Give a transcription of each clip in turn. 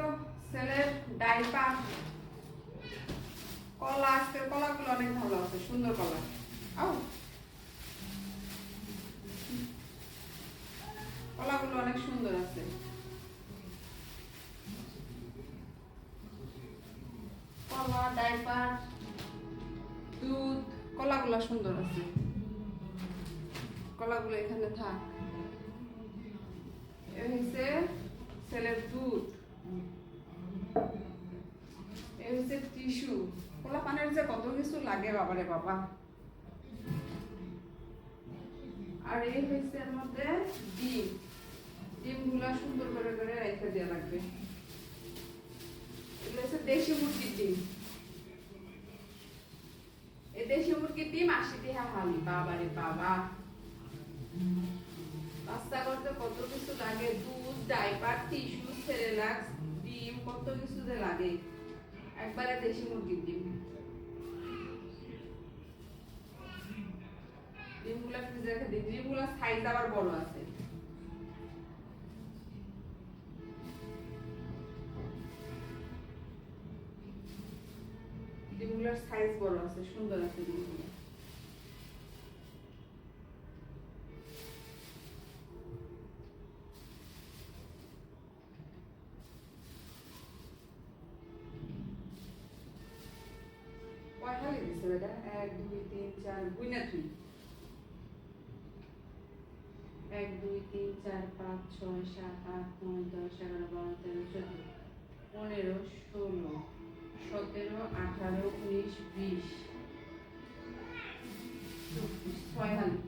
তো ছেলের ডাইপার কলা আজকের কলাগুলো অনেক ভালো আছে, সুন্দর কলা। আও অনেক সুন্দর আছে। কলা, ডাইপার, দুধ, কলাগুলো সুন্দর আছে। কলাগুলো এখানে থাক। হচ্ছে ছেলের দুধ। এ হচ্ছে টিস্যু কলা পানের যে কত কিছু লাগে বাবারে বাবা। আর এই হচ্ছে এর মধ্যে ডিম। ডিমগুলা সুন্দর করে করে রেখে দেওয়া লাগবে। এগুলো হচ্ছে দেশি ডিম। এই দেশি ডিম টাকা হালি বাবারে বাবা। পাস্তা করতে কত কিছু লাগে, দুধ টিস্যু সেরেলাক্স ডিম কত কিছু যে লাগে। একবারে দেশি ডিম। ডিমগুলা ফ্রিজে রেখে দিই। ডিমগুলা সাইজ আবার বড় আছে। ডিমগুলার সাইজ বড় আছে, সুন্দর আছে ডিমগুলো। বেটা এক, দুই, তিন, চার গুইনা তুই এক, দুই, তিন, চার, পাঁচ, ছয়, সাত, আট, নয়, দশ, এগারো, বারো, তেরো, চোদ্দ, পনেরো, ষোলো, সতেরো, আঠারো, উনিশ, বিশ ছয় হালি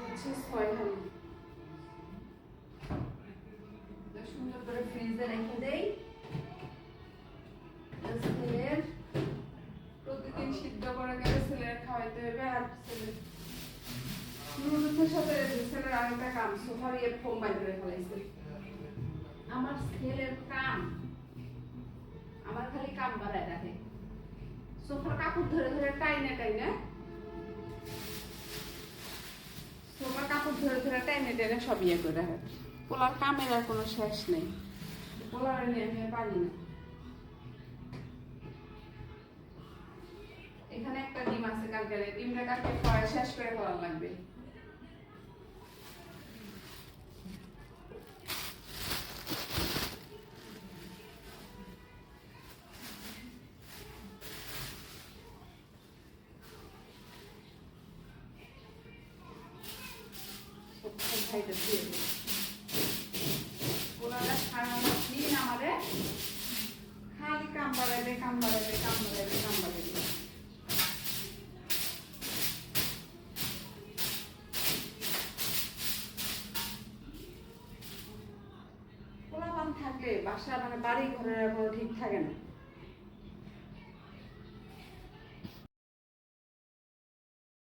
হচ্ছে ছয় হালি খাওয়াইতে হবে আর সাথে ছেলের আরেকটা কাম সোফার ইয়ে ফোম বাই করে ফেলাইছে। আমার ছেলের কাম? আমার খালি কাম বাড়ায় রাখে। সোফার কাপড় ধরে ধরে টাইনে টাইনে সোফার কাপড় ধরে ধরে টাইনে টাইনে সব ইয়ে করে রাখে। পোলার কামের আর কোনো শেষ নেই। পোলার নিয়ে পারি না। ডিমটা শেষ করে করার লাগবে। খালি কাম বাড়াইবে কাম বাড়াইবে কাম বাড়াইবে। থাকলে বাসা মানে বাড়ি ঘরের কোনো ঠিক থাকে না।